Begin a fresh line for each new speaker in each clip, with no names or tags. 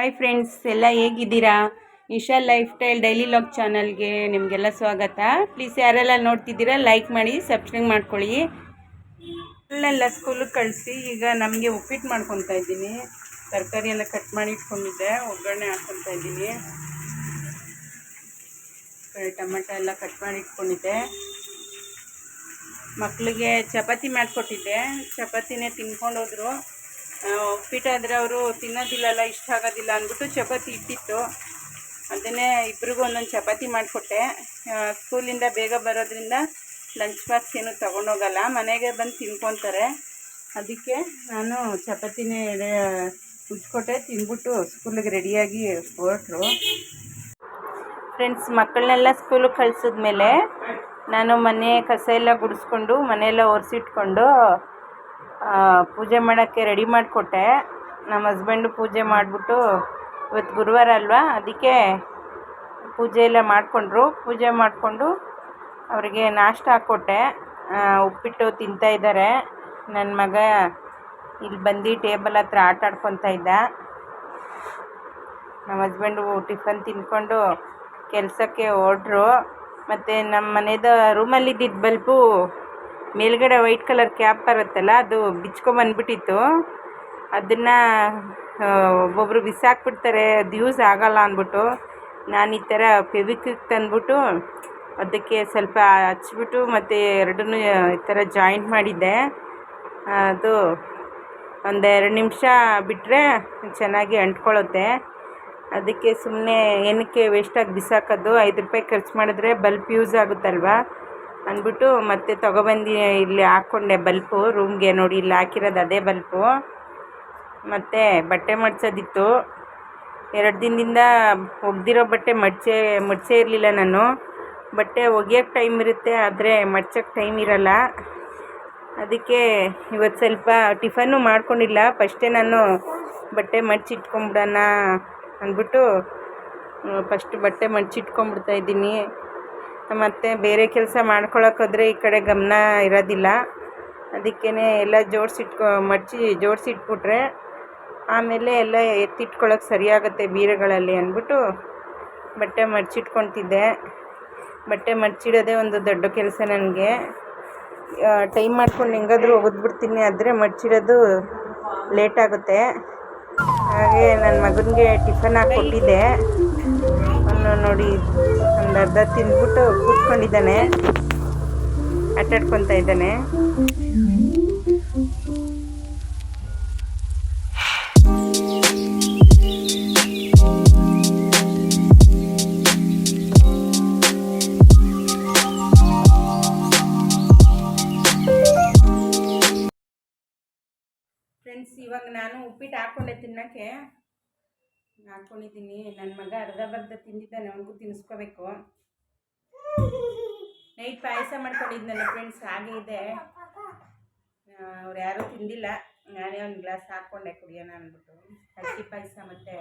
Hi friends ಎಲ್ಲ ಹೇಗಿದ್ದೀರಾ? Isha lifestyle daily vlog ಚಾನಲ್ಗೆ ನಿಮಗೆಲ್ಲ ಸ್ವಾಗತ. ಪ್ಲೀಸ್ ಯಾರೆಲ್ಲ ನೋಡ್ತಿದ್ದೀರಾ ಲೈಕ್ ಮಾಡಿ ಸಬ್ಸ್ಕ್ರೈಬ್ ಮಾಡ್ಕೊಳ್ಳಿ. ಎಲ್ಲ ಸ್ಕೂಲಿಗೆ ಕಳಿಸಿ, ಈಗ ನಮಗೆ ಉಪ್ಪಿಟ್ಟು ಮಾಡ್ಕೊತಾ ಇದ್ದೀನಿ. ತರಕಾರಿ ಎಲ್ಲ ಕಟ್ ಮಾಡಿ ಇಟ್ಕೊಂಡಿದ್ದೆ, ಒಗ್ಗರಣೆ ಹಾಕ್ಕೊತಾ ಇದ್ದೀನಿ. ಟೊಮೆಟೊ ಎಲ್ಲ ಕಟ್ ಮಾಡಿ ಇಟ್ಕೊಂಡಿದ್ದೆ. ಮಕ್ಕಳಿಗೆ ಚಪಾತಿ ಮಾಡಿಕೊಟ್ಟಿದ್ದೆ. ಚಪಾತಿನೇ ತಿನ್ಕೊಂಡು ಹೋದ್ರು ಆ, ಅಂದರೆ ಅವರು ತಿನ್ನೋದಿಲ್ಲಲ್ಲ ಇಷ್ಟ ಆಗೋದಿಲ್ಲ ಅಂದ್ಬಿಟ್ಟು ಚಪಾತಿ ಇಟ್ಟಿತ್ತು. ಅದನ್ನೇ ಇಬ್ರಿಗೂ ಒಂದೊಂದು ಚಪಾತಿ ಮಾಡಿಕೊಟ್ಟೆ. ಸ್ಕೂಲಿಂದ ಬೇಗ ಬರೋದ್ರಿಂದ ಲಂಚ್ ಬಾಕ್ಸ್ ಏನು ತೊಗೊಂಡೋಗಲ್ಲ. ಮನೆಗೆ ಬಂದು ತಿನ್ಕೊತಾರೆ. ಅದಕ್ಕೆ ನಾನು ಚಪಾತಿನೇ ಉಜ್ಕೊಟ್ಟೆ. ತಿಂದ್ಬಿಟ್ಟು ಸ್ಕೂಲಿಗೆ ರೆಡಿಯಾಗಿ ಹೊರಟ್ರು. ಫ್ರೆಂಡ್ಸ್ ಮಕ್ಕಳನ್ನೆಲ್ಲ ಸ್ಕೂಲಿಗೆ ಕಳಿಸಿದ್ಮೇಲೆ ನಾನು ಮನೆ ಕಸ ಎಲ್ಲ ಗುಡಿಸ್ಕೊಂಡು ಮನೆಯೆಲ್ಲ ಒರೆಸಿಟ್ಕೊಂಡು ಪೂಜೆ ಮಾಡೋಕ್ಕೆ ರೆಡಿ ಮಾಡಿಕೊಟ್ಟೆ. ನಮ್ಮ ಹಸ್ಬೆಂಡು ಪೂಜೆ ಮಾಡಿಬಿಟ್ಟು ಇವತ್ತು ಗುರುವಾರ ಅಲ್ವಾ? ಅದಕ್ಕೆ ಪೂಜೆ ಎಲ್ಲ ಮಾಡಿಕೊಂಡ್ರು. ಪೂಜೆ ಮಾಡಿಕೊಂಡು ಅವರಿಗೆ ನಾಷ್ಟ ಹಾಕ್ಕೊಟ್ಟೆ. ಉಪ್ಪಿಟ್ಟು ತಿಂತಾ ಇದ್ದಾರೆ. ನನ್ನ ಮಗ ಇಲ್ಲಿ ಬಂದು ಟೇಬಲ್ ಹತ್ರ ಆಟ ಇದ್ದ. ನಮ್ಮ ಹಸ್ಬೆಂಡು ಟಿಫನ್ ತಿಂದ್ಕೊಂಡು ಕೆಲಸಕ್ಕೆ ಹೊರಟ್ರು. ಮತ್ತು ನಮ್ಮ ಮನೆಯದು ರೂಮಲ್ಲಿದ್ದಿದ್ದು ಬಲ್ಪು ಮೇಲ್ಗಡೆ ವೈಟ್ ಕಲರ್ ಕ್ಯಾಪ್ ಬರುತ್ತಲ್ಲ, ಅದು ಬಿಚ್ಕೊಂಬಂದ್ಬಿಟ್ಟಿತ್ತು ಅದನ್ನು ಒಬ್ಬೊಬ್ಬರು ಬಿಸಾಕ್ಬಿಡ್ತಾರೆ, ಅದು ಯೂಸ್ ಆಗಲ್ಲ ಅಂದ್ಬಿಟ್ಟು. ನಾನು ಈ ಥರ ಫೆವಿಕ್ವಿಕ್ ತಂದ್ಬಿಟ್ಟು ಅದಕ್ಕೆ ಸ್ವಲ್ಪ ಹಚ್ಬಿಟ್ಟು ಮತ್ತು ಎರಡನ್ನೂ ಈ ಥರ ಜಾಯಿಂಟ್ ಮಾಡಿದ್ದೆ. ಅದು ಒಂದೆರಡು ನಿಮಿಷ ಬಿಟ್ಟರೆ ಚೆನ್ನಾಗಿ ಅಂಟ್ಕೊಳ್ಳುತ್ತೆ. ಅದಕ್ಕೆ ಸುಮ್ಮನೆ ಏನಕ್ಕೆ ವೇಸ್ಟಾಗಿ ಬಿಸಾಕೋದು, ಐದು ರೂಪಾಯಿ ಖರ್ಚು ಮಾಡಿದ್ರೆ ಬಲ್ಪ್ ಯೂಸ್ ಆಗುತ್ತಲ್ವಾ? ಅಂದ್ಬಿಟ್ಟು ಮತ್ತೆ ತೊಗೊಬಂದು ಇಲ್ಲಿ ಹಾಕ್ಕೊಂಡೆ ಬಲ್ಪು ರೂಮ್ಗೆ ನೋಡಿ ಇಲ್ಲಿ ಹಾಕಿರೋದು ಅದೇ ಬಲ್ಪು. ಮತ್ತು ಬಟ್ಟೆ ಮಡ್ಚೋದಿತ್ತು ಎರಡು ದಿನದಿಂದ ಒಗ್ದಿರೋ ಬಟ್ಟೆ ಮಡ್ಚೇ ಮಡ್ಚೇ ಇರಲಿಲ್ಲ ನಾನು. ಬಟ್ಟೆ ಒಗೆಯೋಕ್ಕೆ ಟೈಮ್ ಇರುತ್ತೆ, ಆದರೆ ಮಡ್ಚೋಕ್ಕೆ ಟೈಮ್ ಇರಲ್ಲ. ಅದಕ್ಕೆ ಇವತ್ತು ಸ್ವಲ್ಪ ಟಿಫನ್ನು ಮಾಡ್ಕೊಂಡಿಲ್ಲ. ಫಸ್ಟೇ ನಾನು ಬಟ್ಟೆ ಮಡ್ಚಿಟ್ಕೊಂಬಿಡೋಣ ಅಂದ್ಬಿಟ್ಟು ಫಸ್ಟ್ ಬಟ್ಟೆ ಮಡ್ಚಿಟ್ಕೊಂಬಿಡ್ತಾ ಇದ್ದೀನಿ. ಮತ್ತು ಬೇರೆ ಕೆಲಸ ಮಾಡ್ಕೊಳಕ್ಕೋದ್ರೆ ಈ ಕಡೆ ಗಮನ ಇರೋದಿಲ್ಲ. ಅದಕ್ಕೇ ಎಲ್ಲ ಜೋಡಿಸಿಟ್ಕೊ, ಮಡಚಿ ಜೋಡಿಸಿಟ್ಬಿಟ್ರೆ ಆಮೇಲೆ ಎಲ್ಲ ಎತ್ತಿಟ್ಕೊಳಕ್ಕೆ ಸರಿಯಾಗುತ್ತೆ ಬೀರೆಗಳಲ್ಲಿ ಅಂದ್ಬಿಟ್ಟು ಬಟ್ಟೆ ಮಡಚಿಟ್ಕೊತಿದ್ದೆ. ಬಟ್ಟೆ ಮಡಚಿಡೋದೇ ಒಂದು ದೊಡ್ಡ ಕೆಲಸ ನನಗೆ. ಟೈಮ್ ಮಾಡ್ಕೊಂಡು ಹೆಂಗಾದ್ರೂ ಒಗೆದ್ಬಿಡ್ತೀನಿ, ಆದರೆ ಮಡಚಿಡೋದು ಲೇಟ್ ಆಗುತ್ತೆ. ಹಾಗೆ ನನ್ನ ಮಗನಿಗೆ ಟಿಫನ್ ಹಾಕ್ಕೊಟ್ಟಿದ್ದೆ. ಅವನು ನೋಡಿ ಒಂದು ಅರ್ಧ ತಿಂದ್ಬಿಟ್ಟು ಕೂತ್ಕೊಂಡಿದ್ದಾನೆ. ಆಟಾಡ್ಕೊತ ಇದ್ದಾನೆ. ಫ್ರೆಂಡ್ಸ್ ಇವಾಗ ನಾನು ಉಪ್ಪಿಟ್ಟು ಹಾಕೊಂಡೆ ತಿನ್ನೋಕ್ಕೆ. ಹಾಕ್ಕೊಂಡಿದ್ದೀನಿ ನನ್ನ ಮಗ ಅರ್ಧ ಬರ್ಧ ತಿಂದಿದ್ದಾನೆ, ಅವನಿಗೂ ತಿನ್ನಿಸ್ಕೋಬೇಕು ನೈಟ್ ಪಾಯಸ ಮಾಡ್ಕೊಂಡಿದ್ನಲ್ಲ ಫ್ರೆಂಡ್ಸ್ ಹಾಗೆ ಇದೆ. ಅವ್ರು ಯಾರೂ ತಿಂದಿಲ್ಲ. ನಾನೇ ಒಂದು ಗ್ಲಾಸ್ ಹಾಕ್ಕೊಂಡೆ ಕುಡಿಯೋಣ ಅಂದ್ಬಿಟ್ಟು. ಅಕ್ಕಿ ಪಾಯಸ ಮತ್ತು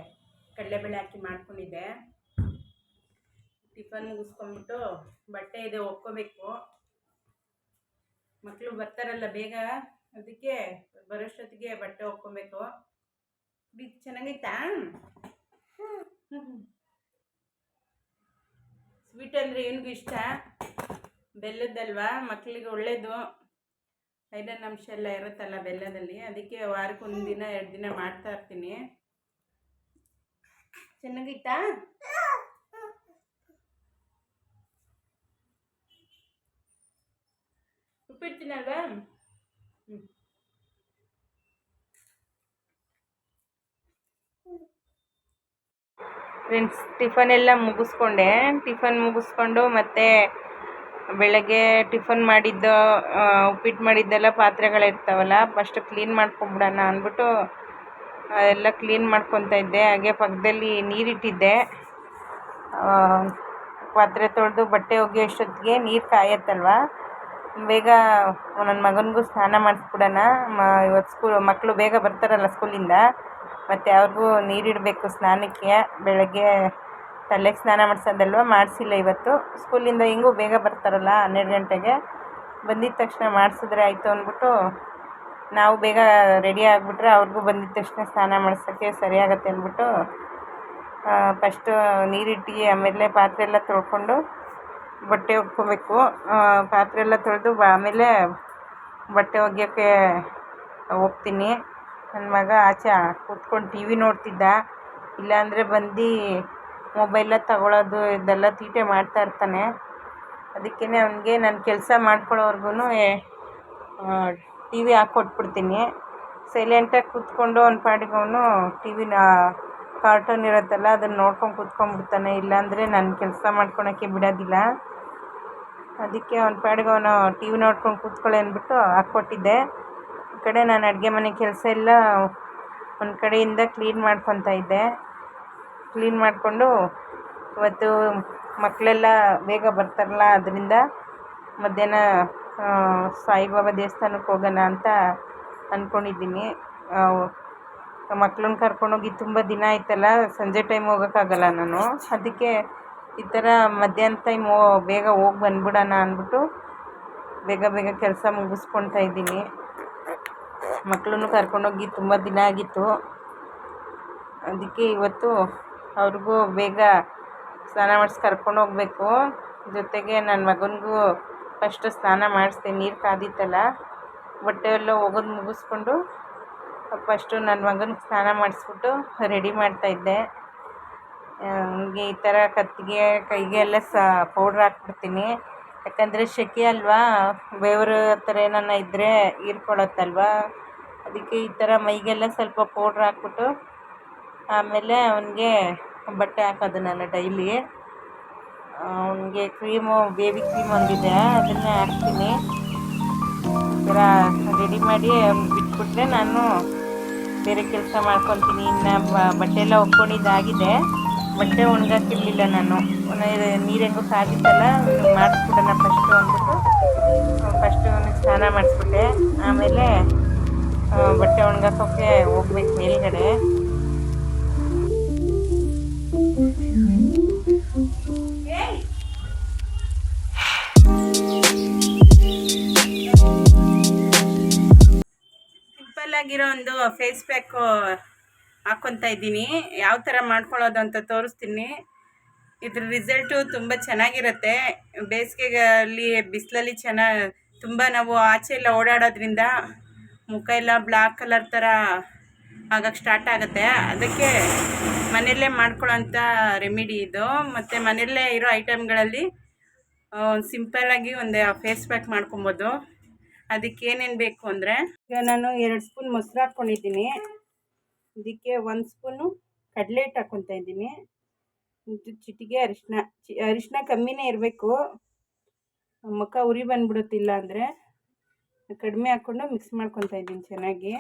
ಕಡಲೆಬೇಳೆ ಹಾಕಿ ಮಾಡ್ಕೊಂಡಿದ್ದೆ. ಟಿಫನ್ ಮುಗಿಸ್ಕೊಂಡ್ಬಿಟ್ಟು ಬಟ್ಟೆ ಇದೆ ಒಕ್ಕೋಬೇಕು ಮಕ್ಕಳು ಬರ್ತಾರಲ್ಲ ಬೇಗ, ಅದಕ್ಕೆ ಬರೋಷ್ಟೊತ್ತಿಗೆ ಬಟ್ಟೆ ಒಕ್ಕೊಬೇಕು ಕುಡಿ ಚೆನ್ನಾಗೈತಾ? ಸ್ವೀಟ್ ಅಂದರೆ ಇವನಿಗೂ ಇಷ್ಟ? ಬೆಲ್ಲದ್ದಲ್ವಾ? ಮಕ್ಕಳಿಗೆ ಒಳ್ಳೆಯದು ಐರನ್ ಅಂಶ ಎಲ್ಲ ಇರುತ್ತಲ್ಲ ಬೆಲ್ಲದಲ್ಲಿ. ಅದಕ್ಕೆ ವಾರಕ್ಕೆ ಒಂದು ದಿನ, ಎರಡು ದಿನ ಮಾಡ್ತಾ ಇರ್ತೀನಿ. ಚೆನ್ನಾಗೈತಾ? ಉಪ್ಪಿಡ್ತೀನಲ್ವಾ? ಫ್ರೆಂಡ್ಸ್ ಟಿಫನ್ ಎಲ್ಲ ಮುಗಿಸ್ಕೊಂಡೆ. ಟಿಫನ್ ಮುಗಿಸ್ಕೊಂಡು ಮತ್ತೆ ಬೆಳಗ್ಗೆ ಟಿಫನ್ ಮಾಡಿದ್ದು ಉಪ್ಪಿಟ್ಟು ಮಾಡಿದ್ದೆಲ್ಲ ಪಾತ್ರೆಗಳಿರ್ತಾವಲ್ಲ ಫಸ್ಟ್ ಕ್ಲೀನ್ ಮಾಡ್ಕೊಂಬಿಡೋಣ ಅಂದ್ಬಿಟ್ಟು ಎಲ್ಲ ಕ್ಲೀನ್ ಮಾಡ್ಕೊತಾ ಇದ್ದೆ. ಹಾಗೆ ಪಕ್ಕದಲ್ಲಿ ನೀರಿಟ್ಟಿದ್ದೆ. ಪಾತ್ರೆ ತೊಳೆದು ಬಟ್ಟೆ ಒಗೆಯೋ ಅಷ್ಟೊತ್ತಿಗೆ ನೀರು ಕಾಯತ್ತಲ್ವ? ಬೇಗ ನನ್ನ ಮಗನಿಗೂ ಸ್ನಾನ ಮಾಡಿಸ್ಬಿಡೋಣ. ಮ ಇವತ್ತು ಸ್ಕೂಲ್ ಮಕ್ಕಳು ಬೇಗ ಬರ್ತಾರಲ್ಲ ಸ್ಕೂಲಿಂದ ಮತ್ತು ಅವ್ರಿಗೂ ನೀರಿಡಬೇಕು ಸ್ನಾನಕ್ಕೆ, ಬೆಳಗ್ಗೆ ತಲೆಗೆ ಸ್ನಾನ ಮಾಡಿಸೋದಲ್ವ? ಮಾಡಿಸಿಲ್ಲ ಇವತ್ತು. ಸ್ಕೂಲಿಂದ ಹೆಂಗೂ ಬೇಗ ಬರ್ತಾರಲ್ಲ, ಹನ್ನೆರಡು ಗಂಟೆಗೆ. ಬಂದಿದ್ದ ತಕ್ಷಣ ಮಾಡಿಸಿದ್ರೆ ಆಯಿತು ಅಂದ್ಬಿಟ್ಟು ನಾವು ಬೇಗ ರೆಡಿ ಆಗಿಬಿಟ್ರೆ ಅವ್ರಿಗೂ ಬಂದಿದ್ದ ತಕ್ಷಣ ಸ್ನಾನ ಮಾಡಿಸೋಕ್ಕೆ ಸರಿಯಾಗತ್ತೆ ಅಂದ್ಬಿಟ್ಟು ಫಸ್ಟು ನೀರಿಟ್ಟು, ಆಮೇಲೆ ಪಾತ್ರೆ ಎಲ್ಲ ತೊಳ್ಕೊಂಡು ಬಟ್ಟೆ ಒಗ್ಕೋಬೇಕು ಪಾತ್ರೆ ಎಲ್ಲ ತೊಳೆದು ಆಮೇಲೆ ಬಟ್ಟೆ ಒಗೆಯೋಕ್ಕೆ ಹೋಗ್ತೀನಿ ನನ್ನ ಮಗ ಆಚೆ ಕೂತ್ಕೊಂಡು ಟಿ ವಿ ನೋಡ್ತಿದ್ದ. ಇಲ್ಲಾಂದರೆ ಬಂದು ಮೊಬೈಲ ತಗೊಳ್ಳೋದು ಇದೆಲ್ಲ ತೀಟೆ ಮಾಡ್ತಾ ಇರ್ತಾನೆ. ಅದಕ್ಕೇ ಅವನಿಗೆ ನಾನು ಕೆಲಸ ಮಾಡ್ಕೊಳ್ಳೋವರ್ಗು ಟಿ ವಿ ಹಾಕ್ಕೊಟ್ಬಿಡ್ತೀನಿ. ಸೈಲೆಂಟಾಗಿ ಕೂತ್ಕೊಂಡು ಅವ್ನ ಪಾಡಿಗೆ ಅವನು ಟಿ ವಿನ ಕಾರ್ಟೂನ್ ಇರುತ್ತಲ್ಲ, ಅದನ್ನು ನೋಡ್ಕೊಂಡು ಕೂತ್ಕೊಂಡ್ಬಿಡ್ತಾನೆ. ಇಲ್ಲಾಂದರೆ ನಾನು ಕೆಲಸ ಮಾಡ್ಕೊಳಕ್ಕೆ ಬಿಡೋದಿಲ್ಲ. ಅದಕ್ಕೆ ಅವ್ನ ಪಾಡಿಗೆ ಅವನು ಟಿ ವಿ ನೋಡ್ಕೊಂಡು ಕೂತ್ಕೊಳ್ಳಿ ಅಂದ್ಬಿಟ್ಟು ಹಾಕ್ಕೊಟ್ಟಿದ್ದೆ. ಕಡೆ ನಾನು ಅಡುಗೆ ಮನೆ ಕೆಲಸ ಎಲ್ಲ ಒಂದು ಕಡೆಯಿಂದ ಕ್ಲೀನ್ ಮಾಡ್ಕೊತಾ ಇದ್ದೆ. ಕ್ಲೀನ್ ಮಾಡಿಕೊಂಡು ಇವತ್ತು ಮಕ್ಕಳೆಲ್ಲ ಬೇಗ ಬರ್ತಾರಲ್ಲ, ಅದರಿಂದ ಮಧ್ಯಾಹ್ನ ಸಾಯಿಬಾಬಾ ದೇವಸ್ಥಾನಕ್ಕೆ ಹೋಗೋಣ ಅಂತ ಅಂದ್ಕೊಂಡಿದ್ದೀನಿ ಮಕ್ಳನ್ನ ಕರ್ಕೊಂಡೋಗಿ ತುಂಬ ದಿನ ಆಯ್ತಲ್ಲ, ಸಂಜೆ ಟೈಮ್ ಹೋಗೋಕ್ಕಾಗಲ್ಲ ನಾನು. ಅದಕ್ಕೆ ಈ ಥರ ಮಧ್ಯಾಹ್ನ ಟೈಮ್ ಬೇಗ ಹೋಗಿ ಬಂದ್ಬಿಡೋಣ ಅಂದ್ಬಿಟ್ಟು ಬೇಗ ಬೇಗ ಕೆಲಸ ಮುಗಿಸ್ಕೊಳ್ತಾ ಇದ್ದೀನಿ. ಮಕ್ಕಳನ್ನು ಕರ್ಕೊಂಡೋಗಿ ತುಂಬ ದಿನ ಆಗಿತ್ತು. ಅದಕ್ಕೆ ಇವತ್ತು ಅವ್ರಿಗೂ ಬೇಗ ಸ್ನಾನ ಮಾಡಿಸಿ ಕರ್ಕೊಂಡು ಹೋಗಬೇಕು. ಜೊತೆಗೆ ನನ್ನ ಮಗನಿಗೂ ಫಸ್ಟು ಸ್ನಾನ ಮಾಡಿಸ್ದೆ, ನೀರು ಕಾದಿತ್ತಲ್ಲ, ಬಟ್ಟೆ ಎಲ್ಲ ಒಗೆದು ಮುಗಿಸ್ಕೊಂಡು ಫಸ್ಟು ನನ್ನ ಮಗನಿಗೆ ಸ್ನಾನ ಮಾಡಿಸ್ಬಿಟ್ಟು ರೆಡಿ ಮಾಡ್ತಾಯಿದ್ದೆ ಹಂಗೆ ಈ ಥರ ಕತ್ತಿಗೆ, ಕೈಗೆ ಎಲ್ಲ ಸ, ಪೌಡ್ರ್ ಹಾಕ್ಬಿಡ್ತೀನಿ. ಯಾಕಂದರೆ ಶೆಕೆ ಅಲ್ವಾ? ಬೆವರು ಥರ ಏನಾನ ಇದ್ದರೆ ಹೀರ್ಕೊಳ್ಳುತ್ತಲ್ವ? ಅದಕ್ಕೆ ಈ ಥರ ಮೈಗೆಲ್ಲ ಸ್ವಲ್ಪ ಪೌಡ್ರ್ ಹಾಕ್ಬಿಟ್ಟು ಆಮೇಲೆ ಅವನಿಗೆ ಬಟ್ಟೆ ಹಾಕೋದು ನಾನು ಡೈಲಿ ಅವನಿಗೆ ಕ್ರೀಮು, ಬೇಬಿ ಕ್ರೀಮ್ ಒಂದಿದೆ, ಅದನ್ನೇ ಹಾಕ್ತೀನಿ. ಈ ಥರ ರೆಡಿ ಮಾಡಿ ಬಿಟ್ಬಿಟ್ರೆ ನಾನು ಬೇರೆ ಕೆಲಸ ಮಾಡ್ಕೊತೀನಿ ಇನ್ನು ಬಟ್ಟೆ ಎಲ್ಲ ಒಪ್ಕೊಂಡಿದ್ದಾಗಿದೆ. ಬಟ್ಟೆ ಒಣಗಾಕಿರಲಿಲ್ಲ ನಾನು. ನೀರು ಹೆಂಗೋ ಕಾದಿತ್ತಲ್ಲ ಮಾಡಿಸ್ಬಿಡೋಣ ಫಸ್ಟು ಅಂದ್ಬಿಟ್ಟು. ಫಸ್ಟು ಸ್ನಾನ ಮಾಡಿಸ್ಬಿಟ್ಟೆ ಆಮೇಲೆ ಬಟ್ಟೆ ಒಣಗಾಕೋಕೆ ಹೋಗ್ಬೇಕು ಮೇಲ್ಗಡೆ. ಸಿಂಪಲ್ ಆಗಿರೋ ಒಂದು ಫೇಸ್ ಪ್ಯಾಕ್ ಹಾಕ್ಕೊತಾ ಇದ್ದೀನಿ. ಯಾವ ಥರ ಮಾಡ್ಕೊಳ್ಳೋದು ಅಂತ ತೋರಿಸ್ತೀನಿ. ಇದ್ರ ರಿಸಲ್ಟು ತುಂಬ ಚೆನ್ನಾಗಿರುತ್ತೆ. ಬೇಸಿಗೆಯಲ್ಲಿ ಬಿಸಿಲಲ್ಲಿ ಚೆನ್ನಾಗಿ ತುಂಬ ನಾವು ಆಚೆ ಎಲ್ಲ ಓಡಾಡೋದ್ರಿಂದ ಮುಖ ಎಲ್ಲ ಬ್ಲ್ಯಾಕ್ ಕಲರ್ ಥರ ಆಗಕ್ಕೆ ಸ್ಟಾರ್ಟ್ ಆಗುತ್ತೆ. ಅದಕ್ಕೆ ಮನೆಯಲ್ಲೇ ಮಾಡ್ಕೊಳ್ಳೋಂಥ ರೆಮಿಡಿ ಇದು. ಮತ್ತು ಮನೆಯಲ್ಲೇ ಇರೋ ಐಟಮ್ಗಳಲ್ಲಿ ಸಿಂಪಲ್ಲಾಗಿ ಒಂದು ಫೇಸ್ ಪ್ಯಾಕ್ ಮಾಡ್ಕೊಬೋದು. ಅದಕ್ಕೆ ಏನೇನು ಬೇಕು ಅಂದರೆ, ಈಗ ನಾನು ಎರಡು ಸ್ಪೂನ್ ಮೊಸರು ಹಾಕ್ಕೊಂಡಿದ್ದೀನಿ ಇದಕ್ಕೆ ಒಂದು ಸ್ಪೂನು ಕಡಲೆ ಹಿಟ್ಟು ಹಾಕ್ಕೊತಾ ಇದ್ದೀನಿ ಚಿಟಿಗೆ ಅರಿಶಿನ ಚಿ ಅರಿಶಿನ ಕಮ್ಮಿನೇ ಇರಬೇಕು. ಮುಖ ಉರಿ ಬಂದ್ಬಿಡುತ್ತಿಲ್ಲ ಅಂದರೆ. ಕಡಿಮೆ ಹಾಕ್ಕೊಂಡು ಮಿಕ್ಸ್ ಮಾಡ್ಕೊತಾ ಇದ್ದೀನಿ ಚೆನ್ನಾಗಿ.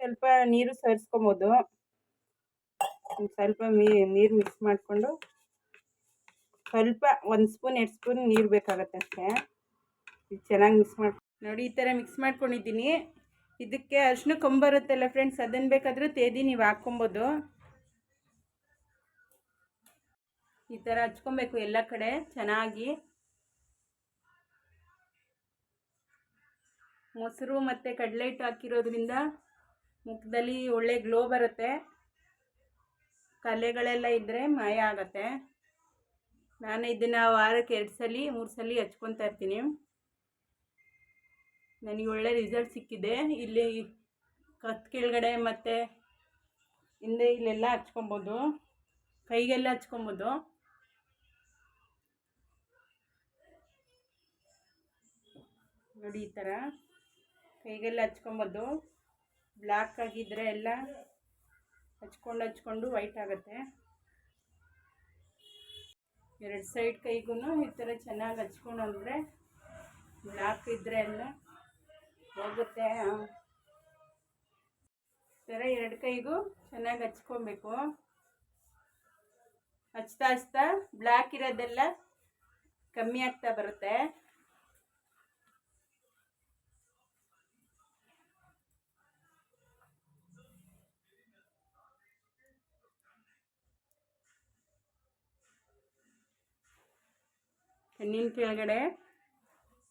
ಸ್ವಲ್ಪ ನೀರು ಸೇರಿಸ್ಕೊಬೋದು. ಸ್ವಲ್ಪ ನೀರು ಮಿಕ್ಸ್ ಮಾಡಿಕೊಂಡು ಸ್ವಲ್ಪ ಒಂದು ಸ್ಪೂನ್ ಎರಡು ಸ್ಪೂನ್ ನೀರು ಬೇಕಾಗತ್ತೆ ಅಷ್ಟೇ. ಚೆನ್ನಾಗಿ ಮಿಕ್ಸ್ ಮಾಡಿ, ನೋಡಿ ಈ ಥರ ಮಿಕ್ಸ್ ಮಾಡ್ಕೊಂಡಿದ್ದೀನಿ. ಇದಕ್ಕೆ ಅರ್ಶಿನ ಕೊಂಬರುತ್ತಲ್ಲ ಫ್ರೆಂಡ್ಸ್ ಅದನ್ನು ಬೇಕಾದರೂ ತೇದಿ ನೀವು ಹಾಕ್ಕೊಬೋದು. ಈ ಥರ ಹಚ್ಕೊಬೇಕು ಎಲ್ಲ ಕಡೆ ಚೆನ್ನಾಗಿ. ಮೊಸರು ಮತ್ತು ಕಡಲೆ ಹಿಟ್ಟು ಹಾಕಿರೋದ್ರಿಂದ ಮುಖದಲ್ಲಿ ಒಳ್ಳೆ ಗ್ಲೋ ಬರುತ್ತೆ. ಕಲೆಗಳೆಲ್ಲ ಇದ್ದರೆ ಮಾಯ ಆಗತ್ತೆ. ನಾನು ಇದನ್ನು ವಾರಕ್ಕೆ ಎರಡು ಸಲ, ಮೂರು ಸಲ ಹಚ್ಕೊತಾ ಇರ್ತೀನಿ. ನನಗೆ ಒಳ್ಳೆ ರಿಸಲ್ಟ್ ಸಿಕ್ಕಿದೆ. ಇಲ್ಲಿ ಕತ್ ಕೆಳಗಡೆ ಮತ್ತು ಹಿಂದೆ ಇಲ್ಲೆಲ್ಲ ಹಚ್ಕೊಬೋದು. ಕೈಗೆಲ್ಲ ಹಚ್ಕೊಬೋದು. ನೋಡಿ ಈ ಥರ ಕೈಗೆಲ್ಲ ಹಚ್ಕೊಬೋದು ಬ್ಲ್ಯಾಕ್ ಆಗಿದ್ದರೆ ಎಲ್ಲ ಹಚ್ಕೊಂಡು ಹಚ್ಕೊಂಡು ವೈಟ್ ಆಗುತ್ತೆ. ಎರಡು ಸೈಡ್ ಕೈಗೂ ಈ ಥರ ಚೆನ್ನಾಗಿ ಹಚ್ಕೊಂಡು ಅಂದರೆ ಬ್ಲ್ಯಾಕ್ ಇದ್ದರೆ ಎಲ್ಲ ಹೋಗುತ್ತೆ. ಈ ಥರ ಎರಡು ಕೈಗೂ ಚೆನ್ನಾಗಿ ಹಚ್ಕೊಬೇಕು. ಹಚ್ತಾ ಹಚ್ತಾ ಬ್ಲ್ಯಾಕ್ ಇರೋದೆಲ್ಲ ಕಮ್ಮಿ ಆಗ್ತಾ ಬರುತ್ತೆ. ಕಣ್ಣಿನ ಕೆಳಗಡೆ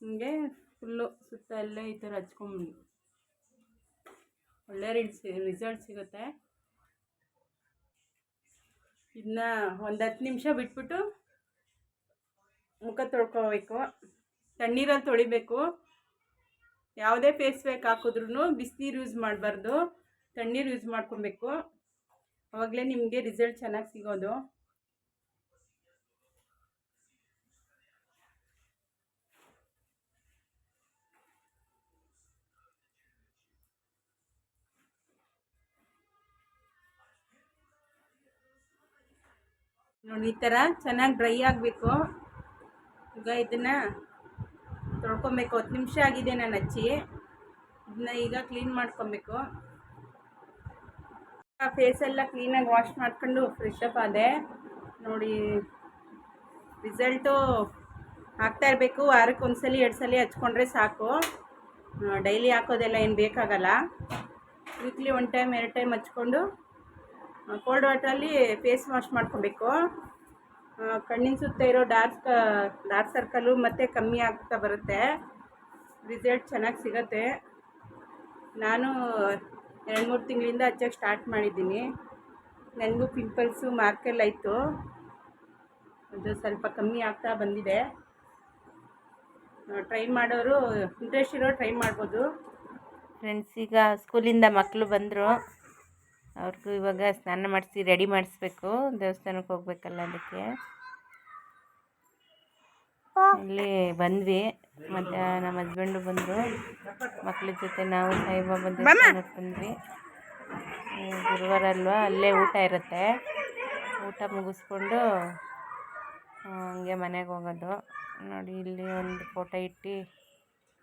ಹಿಂಗೆ ಫುಲ್ಲು ಸುತ್ತ ಎಲ್ಲ ಈ ಥರ ಹಚ್ಕೊಂಬಿಡಿ. ಒಳ್ಳೆ ರಿಲ್ಸ್ ರಿಸಲ್ಟ್ ಸಿಗುತ್ತೆ. ಇದನ್ನ ಒಂದು ಹತ್ತು ನಿಮಿಷ ಬಿಟ್ಬಿಟ್ಟು ಮುಖ ತೊಳ್ಕೊಬೇಕು. ತಣ್ಣೀರಲ್ಲಿ ತೊಳಿಬೇಕು. ಯಾವುದೇ ಫೇಸ್ ಪ್ಯಾಕ್ ಹಾಕಿದ್ರೂ ಬಿಸಿನೀರು ಯೂಸ್ ಮಾಡಬಾರ್ದು. ತಣ್ಣೀರು ಯೂಸ್ ಮಾಡ್ಕೊಬೇಕು. ಆವಾಗಲೇ ನಿಮಗೆ ರಿಸಲ್ಟ್ ಚೆನ್ನಾಗಿ ಸಿಗೋದು. ನೋಡಿ, ಈ ಥರ ಚೆನ್ನಾಗಿ ಡ್ರೈ ಆಗಬೇಕು. ಈಗ ಇದನ್ನು ತೊಳ್ಕೊಬೇಕು. ಹತ್ತು ನಿಮಿಷ ಆಗಿದೆ ನಾನು ಹಚ್ಚಿ ಇದನ್ನ ಈಗ ಕ್ಲೀನ್ ಮಾಡ್ಕೊಬೇಕು. ಫೇಸೆಲ್ಲ ಕ್ಲೀನಾಗಿ ವಾಶ್ ಮಾಡ್ಕೊಂಡು ಫ್ರೆಶ್ ಆದೆ. ನೋಡಿ ರಿಸಲ್ಟು ಹಾಕ್ತಾ ಇರಬೇಕು. ವಾರಕ್ಕೆ ಒಂದ್ಸಲಿ, ಎರಡು ಸಲ ಹಚ್ಕೊಂಡ್ರೆ ಸಾಕು. ಡೈಲಿ ಹಾಕೋದೆಲ್ಲ ಏನು ಬೇಕಾಗಲ್ಲ. ವೀಕ್ಲಿ ಒನ್ ಟೈಮ್ ಎರಡು ಟೈಮ್ ಹಚ್ಕೊಂಡು ಕೋಲ್ಡ್ ವಾಟ್ರಲ್ಲಿ ಫೇಸ್ ವಾಶ್ ಮಾಡ್ಕೊಬೇಕು. ಕಣ್ಣಿನ ಸುತ್ತ ಇರೋ ಡಾರ್ಕ್ ಡಾರ್ಕ್ ಸರ್ಕಲ್ಲು ಮತ್ತು ಕಮ್ಮಿ ಆಗ್ತಾ ಬರುತ್ತೆ. ರಿಸಲ್ಟ್ ಚೆನ್ನಾಗಿ ಸಿಗತ್ತೆ. ನಾನು ಎರಡು ಮೂರು ತಿಂಗಳಿಂದ ಹಚ್ಚೋಕ್ಕೆ ಸ್ಟಾರ್ಟ್ ಮಾಡಿದ್ದೀನಿ. ನನಗೂ ಪಿಂಪಲ್ಸು ಮಾರ್ಕೆಲ್ಲ ಇತ್ತು ಅದು ಸ್ವಲ್ಪ ಕಮ್ಮಿ ಆಗ್ತಾ ಬಂದಿದೆ. ಟ್ರೈ ಮಾಡೋರು, ಇಂಟ್ರೆಸ್ಟ್ ಇರೋ ಟ್ರೈ ಮಾಡ್ಬೋದು. ಫ್ರೆಂಡ್ಸ್, ಈಗ ಸ್ಕೂಲಿಂದ ಮಕ್ಕಳು ಬಂದರು. ಅವ್ರಿಗೂ ಇವಾಗ ಸ್ನಾನ ಮಾಡಿಸಿ ರೆಡಿ ಮಾಡಿಸ್ಬೇಕು. ದೇವಸ್ಥಾನಕ್ಕೆ ಹೋಗ್ಬೇಕಲ್ಲ ಅದಕ್ಕೆ. ಇಲ್ಲಿ ಬಂದ್ವಿ. ಮತ್ತು ನಮ್ಮ ಹಸ್ಬೆಂಡು ಬಂದರು. ಮಕ್ಳ ಜೊತೆ ನಾವು ಸಾಯಿಬಾಬಾ ದೇವಸ್ಥಾನಕ್ಕೆ ಬಂದ್ವಿ. ಗುರುವಾರ ಅಲ್ವಾ? ಅಲ್ಲೇ ಊಟ ಇರುತ್ತೆ. ಊಟ ಮುಗಿಸ್ಕೊಂಡು ಹಂಗೆ ಮನೆಗೆ ಹೋಗೋದು. ನೋಡಿ ಇಲ್ಲಿ ಒಂದು ಫೋಟೋ ಇಟ್ಟು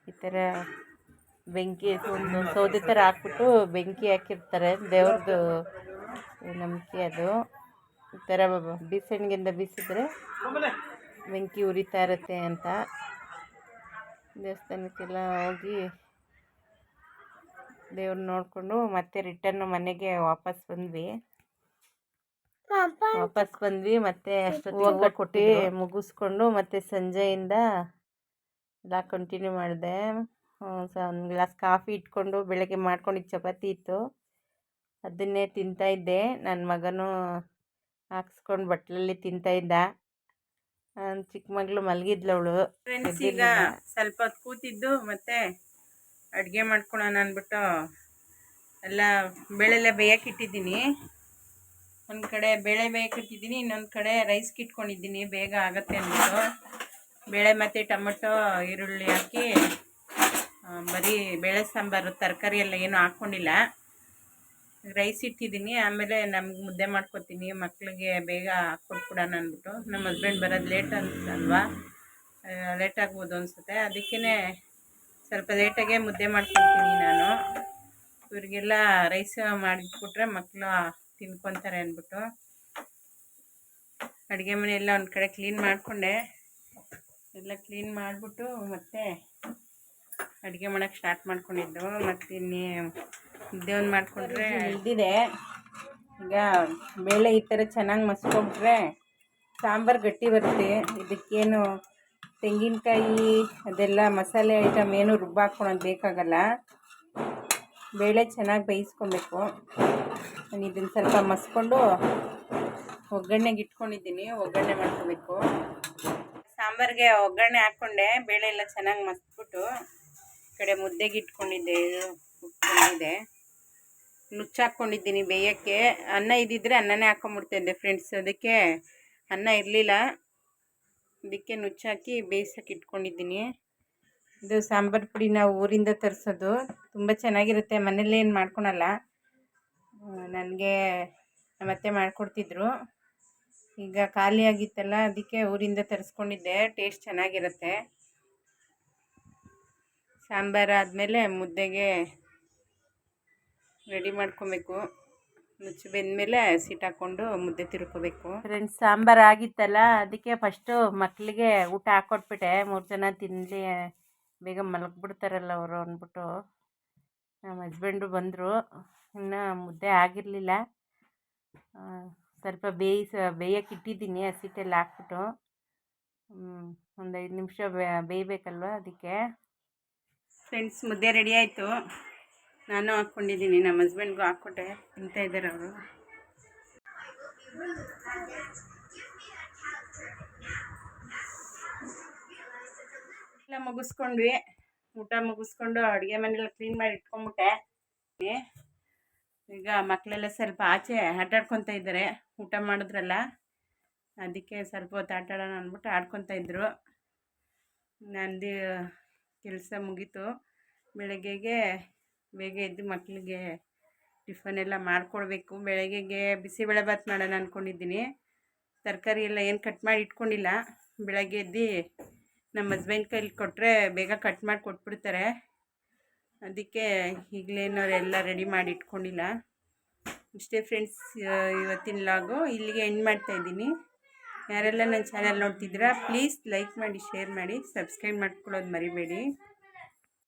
ಈ ಥರ ಬೆಂಕಿ ಒಂದು ಸೌದೆ ಥರ ಹಾಕ್ಬಿಟ್ಟು ಬೆಂಕಿ ಹಾಕಿರ್ತಾರೆ. ದೇವ್ರದ್ದು ನಂಬಿಕೆ ಅದು. ಈ ಥರ ಬೀಸಣಿಗೆಯಿಂದ ಬಿಸಿದ್ರೆ ಬೆಂಕಿ ಉರಿತಾ ಇರುತ್ತೆ ಅಂತ. ದೇವಸ್ಥಾನಕ್ಕೆಲ್ಲ ಹೋಗಿ ದೇವ್ರನ್ನ ನೋಡಿಕೊಂಡು ಮತ್ತೆ ರಿಟರ್ನ್ ಮನೆಗೆ ವಾಪಸ್ ಬಂದ್ವಿ. ವಾಪಸ್ ಬಂದ್ವಿ ಮತ್ತೆ ಅಷ್ಟೊತ್ತಿಗೆ ಕೊಟ್ಟು ಮುಗಿಸ್ಕೊಂಡು ಮತ್ತೆ ಸಂಜೆಯಿಂದ ಎಲ್ಲ ಕಂಟಿನ್ಯೂ ಮಾಡಿದೆ. ಒಂದು ಗ್ಲಾಸ್ ಕಾಫಿ ಇಟ್ಕೊಂಡು ಬೆಳಗ್ಗೆ ಮಾಡ್ಕೊಂಡಿದ್ದ ಚಪಾತಿ ಇತ್ತು. ಅದನ್ನೇ ತಿಂತಾ ಇದ್ದೆ. ನನ್ನ ಮಗನೂ ಹಾಕ್ಸ್ಕೊಂಡು ಬಟ್ಟಲಲ್ಲಿ ತಿಂತಾ ಇದ್ದ. ನನ್ನ ಚಿಕ್ಕ ಮಗಳು ಮಲಗಿದ್ಲವಳು ಫ್ರೆಂಡ್ಸ್ ಈಗ ಸ್ವಲ್ಪ ಹೊತ್ತು ಕೂತಿದ್ದು ಮತ್ತೆ ಅಡುಗೆ ಮಾಡ್ಕೊಳೋಣ ಅಂದ್ಬಿಟ್ಟು ಎಲ್ಲ ಬೇಳೆಲ್ಲ ಬೇಯಕ್ಕೆ ಇಟ್ಟಿದ್ದೀನಿ. ಒಂದು ಕಡೆ ಬೇಳೆ ಬೇಯಕ್ಕೆ ಇಟ್ಟಿದ್ದೀನಿ ಇನ್ನೊಂದು ಕಡೆ ರೈಸ್ಗೆ ಇಟ್ಕೊಂಡಿದ್ದೀನಿ. ಬೇಗ ಆಗತ್ತೆ ಅಂದ್ಬಿಟ್ಟು. ಬೇಳೆ ಮತ್ತು ಟೊಮೊಟೊ ಈರುಳ್ಳಿ ಹಾಕಿ ಬರೀ ಬೇಳೆ ಸಾಂಬಾರು, ತರಕಾರಿ ಎಲ್ಲ ಏನು ಹಾಕ್ಕೊಂಡಿಲ್ಲ ರೈಸ್ ಇಟ್ಟಿದ್ದೀನಿ, ಆಮೇಲೆ ನಮ್ಗೆ ಮುದ್ದೆ ಮಾಡ್ಕೊತೀನಿ ಮಕ್ಕಳಿಗೆ ಬೇಗ ಕೊಟ್ಬಿಡೋಣ ಅಂದ್ಬಿಟ್ಟು. ನಮ್ಮ ಹಸ್ಬೆಂಡ್ ಬರೋದು ಲೇಟ್ ಅನ್ಸಲ್ವಾ ಲೇಟ್ ಆಗ್ಬೋದು ಅನಿಸುತ್ತೆ. ಅದಕ್ಕೇ ಸ್ವಲ್ಪ ಲೇಟಾಗೆ ಮುದ್ದೆ ಮಾಡ್ಕೊತೀನಿ ನಾನು. ಇವರಿಗೆಲ್ಲ ರೈಸ್ ಮಾಡಿಟ್ಬಿಟ್ರೆ ಮಕ್ಕಳು ತಿನ್ಕೊತಾರೆ ಅಂದ್ಬಿಟ್ಟು. ಅಡುಗೆ ಮನೆ ಎಲ್ಲ ಒಂದು ಕಡೆ ಕ್ಲೀನ್ ಮಾಡಿಕೊಂಡೆ. ಎಲ್ಲ ಕ್ಲೀನ್ ಮಾಡಿಬಿಟ್ಟು ಮತ್ತೆ ಅಡುಗೆ ಮಾಡೋಕ್ಕೆ ಸ್ಟಾರ್ಟ್ ಮಾಡ್ಕೊಂಡಿದ್ದು. ಮತ್ತು ಇನ್ನೇ ಮುದ್ದೆ ಮಾಡಿಕೊಂಡ್ರೆ ಇದ್ದಿದೆ ಈಗ ಬೇಳೆ ಈ ಥರ ಚೆನ್ನಾಗಿ ಮಸ್ಕೊಬಿಟ್ರೆ ಸಾಂಬಾರು ಗಟ್ಟಿ ಬರುತ್ತೆ. ಇದಕ್ಕೇನು ತೆಂಗಿನಕಾಯಿ, ಅದೆಲ್ಲ ಮಸಾಲೆ ಐಟಮ್ ಏನು ರುಬ್ಬಾಕ್ಕೊಳೋದು ಬೇಕಾಗಲ್ಲ. ಬೇಳೆ ಚೆನ್ನಾಗಿ ಬೇಯಿಸ್ಕೊಬೇಕು. ನಾನು ಇದನ್ನು ಸ್ವಲ್ಪ ಮಸ್ಕೊಂಡು ಒಗ್ಗರಣೆಗೆ ಇಟ್ಕೊಂಡಿದ್ದೀನಿ. ಒಗ್ಗರಣೆ ಮಾಡ್ಕೋಬೇಕು. ಸಾಂಬಾರಿಗೆ ಒಗ್ಗರಣೆ ಹಾಕ್ಕೊಂಡೆ. ಬೇಳೆ ಎಲ್ಲ ಚೆನ್ನಾಗಿ ಮಸ್ಬಿಟ್ಟು ಕಡೆ ಮುದ್ದೆಗೆ ಇಟ್ಕೊಂಡಿದ್ದೆ ಇದು ನುಚ್ಚು ಹಾಕ್ಕೊಂಡಿದ್ದೀನಿ ಬೇಯೋಕ್ಕೆ. ಅನ್ನ ಇದ್ದಿದ್ರೆ ಅನ್ನನೇ ಹಾಕ್ಕೊಂಬಿಡ್ತಿದ್ದೆ ಫ್ರೆಂಡ್ಸ್ ಅದಕ್ಕೆ ಅನ್ನ ಇರಲಿಲ್ಲ. ಅದಕ್ಕೆ ನುಚ್ಚಾಕಿ ಬೇಯಿಸೋಕೆ ಇಟ್ಕೊಂಡಿದ್ದೀನಿ. ಇದು ಸಾಂಬಾರು ಪುಡಿ ನಾವು ಊರಿಂದ ತರಿಸೋದು. ತುಂಬ ಚೆನ್ನಾಗಿರುತ್ತೆ. ಮನೇಲಿ ಏನು ಮಾಡ್ಕೊಳಲ್ಲ. ನನಗೆ ನಮ್ಮತ್ತೆ ಮಾಡಿಕೊಡ್ತಿದ್ರು. ಈಗ ಖಾಲಿ ಆಗಿತ್ತಲ್ಲ ಅದಕ್ಕೆ ಊರಿಂದ ತರಿಸ್ಕೊಂಡಿದ್ದೆ. ಟೇಸ್ಟ್ ಚೆನ್ನಾಗಿರುತ್ತೆ. ಸಾಂಬಾರು ಆದಮೇಲೆ ಮುದ್ದೆಗೆ ರೆಡಿ ಮಾಡ್ಕೊಬೇಕು. ನುಚ್ಚು ಬೆಂದಮೇಲೆ ಸೀಟ್ ಹಾಕ್ಕೊಂಡು ಮುದ್ದೆ ತಿರ್ಕೋಬೇಕು. ಫ್ರೆಂಡ್ಸ್ ಸಾಂಬಾರು ಆಗಿತ್ತಲ್ಲ, ಅದಕ್ಕೆ ಫಸ್ಟು ಮಕ್ಕಳಿಗೆ ಊಟ ಹಾಕ್ಕೊಟ್ಬಿಟ್ಟೆ ಮೂರು ಜನ ತಿನ್ನಲಿ ಬೇಗ ಮಲಗಿಬಿಡ್ತಾರಲ್ಲ ಅವರು ಅಂದ್ಬಿಟ್ಟು. ನಮ್ಮ ಹಸ್ಬೆಂಡು ಬಂದರು, ಇನ್ನೂ ಮುದ್ದೆ ಆಗಿರಲಿಲ್ಲ. ಸ್ವಲ್ಪ ಬೇಯಿಸ ಬೇಯಕ್ಕೆ ಇಟ್ಟಿದ್ದೀನಿ, ಹಸಿಟ್ಟೆಲ್ಲ ಹಾಕ್ಬಿಟ್ಟು. ಒಂದು ಐದು ನಿಮಿಷ ಬೇಯಬೇಕಲ್ವ ಅದಕ್ಕೆ.
ಫ್ರೆಂಡ್ಸ್ ಮುದ್ದೆ ರೆಡಿ ಆಯಿತು. ನಾನು ಹಾಕ್ಕೊಂಡಿದ್ದೀನಿ ನಮ್ಮ ಹಸ್ಬೆಂಡ್ಗೂ ಹಾಕ್ಕೊಟ್ಟೆ. ತಿಂತಾ ಇದ್ದಾರೆ ಅವರು. ಎಲ್ಲ ಮುಗಿಸ್ಕೊಂಡ್ವಿ. ಊಟ ಮುಗಿಸ್ಕೊಂಡು ಅಡುಗೆ ಮನೆಯೆಲ್ಲ ಕ್ಲೀನ್ ಮಾಡಿ ಇಟ್ಕೊಂಬಿಟ್ಟೆ ಈಗ ಮಕ್ಕಳೆಲ್ಲ ಸ್ವಲ್ಪ ಆಚೆ ಆಟಾಡ್ಕೊತಾ ಇದ್ದಾರೆ. ಊಟ ಮಾಡಿದ್ರಲ್ಲ, ಅದಕ್ಕೆ ಸ್ವಲ್ಪ ಹೊತ್ತು ಆಟಾಡೋಣ ಅಂದ್ಬಿಟ್ಟು ಆಡ್ಕೊತಾ ಇದ್ರು. ನಂದು ಕೆಲಸ ಮುಗೀತು. ಬೆಳಗ್ಗೆಗೆ ಬೇಗ ಎದ್ದು ಮಕ್ಕಳಿಗೆ ಟಿಫನ್ ಎಲ್ಲ ಮಾಡಿಕೊಡ್ಬೇಕು. ಬೆಳಗ್ಗೆಗೆ ಬಿಸಿಬೇಳೆಭಾತ್ ಮಾಡೋಣ ಅಂದ್ಕೊಂಡಿದ್ದೀನಿ ತರಕಾರಿ ಎಲ್ಲ ಏನು ಕಟ್ ಮಾಡಿ ಇಟ್ಕೊಂಡಿಲ್ಲ. ಬೆಳಗ್ಗೆ ಎದ್ದು ನಮ್ಮ ಹಸ್ಬೆಂಡ್ ಕೈಲಿ ಕೊಟ್ಟರೆ ಬೇಗ ಕಟ್ ಮಾಡಿ ಕೊಟ್ಬಿಡ್ತಾರೆ. ಅದಕ್ಕೆ ಈಗಲೇನವರೆಲ್ಲ ರೆಡಿ ಮಾಡಿ ಇಟ್ಕೊಂಡಿಲ್ಲ. ಇಷ್ಟೇ ಫ್ರೆಂಡ್ಸ್ ಇವತ್ತಿನ ಲಾಗು ಇಲ್ಲಿಗೆ ಎಂಡ್ ಮಾಡ್ತಾಯಿದ್ದೀನಿ ಯಾರೆಲ್ಲ ನನ್ನ ಚಾನಲ್ ನೋಡ್ತಿದ್ದೀರಾ ಪ್ಲೀಸ್ ಲೈಕ್ ಮಾಡಿ ಶೇರ್ ಮಾಡಿ ಸಬ್ಸ್ಕ್ರೈಬ್ ಮಾಡ್ಕೊಳ್ಳೋದು ಮರಿಬೇಡಿ.